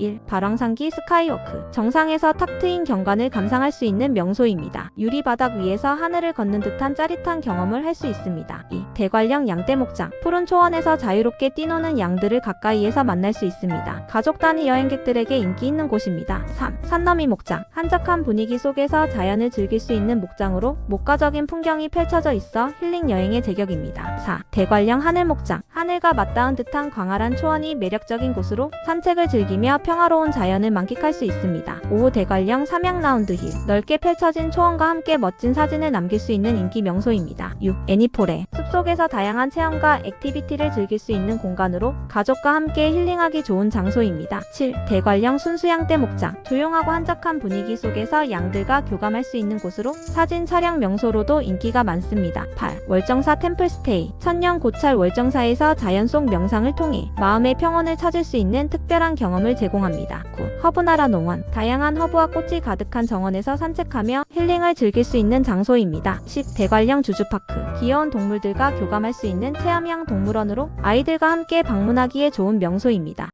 1. 발왕산기 스카이워크 정상에서 탁 트인 경관을 감상할 수 있는 명소입니다. 유리바닥 위에서 하늘을 걷는 듯한 짜릿한 경험을 할 수 있습니다. 2. 대관령 양떼목장 푸른 초원에서 자유롭게 뛰노는 양들을 가까이에서 만날 수 있습니다. 가족 단위 여행객들에게 인기 있는 곳입니다. 3. 산너미 목장 한적한 분위기 속에서 자연을 즐길 수 있는 목장으로 목가적인 풍경이 펼쳐져 있어 힐링 여행의 제격입니다. 4. 대관령 하늘목장 하늘과 맞닿은 듯한 광활한 초원이 매력적인 곳으로 산책을 즐기며 평화로운 자연을 만끽할 수 있습니다. 5. 대관령 삼양 라운드 힐 넓게 펼쳐진 초원과 함께 멋진 사진을 남길 수 있는 인기 명소입니다. 6. 애니포레 숲속에서 다양한 체험과 액티비티를 즐길 수 있는 공간으로 가족과 함께 힐링하기 좋은 장소입니다. 7. 대관령 순수양떼 목장 조용하고 한적한 분위기 속에서 양들과 교감할 수 있는 곳으로 사진 촬영 명소로도 인기가 많습니다. 8. 월정사 템플스테이 천년 고찰 월정사에서 자연 속 명상을 통해 마음의 평온을 찾을 수 있는 특별한 경험을 제공합니다. 9. 허브나라 농원 다양한 허브와 꽃이 가득한 정원에서 산책하며 힐링을 즐길 수 있는 장소입니다. 10. 대관령 주주파크 귀여운 동물들과 교감할 수 있는 체험형 동물원으로 아이들과 함께 방문하기에 좋은 명소입니다.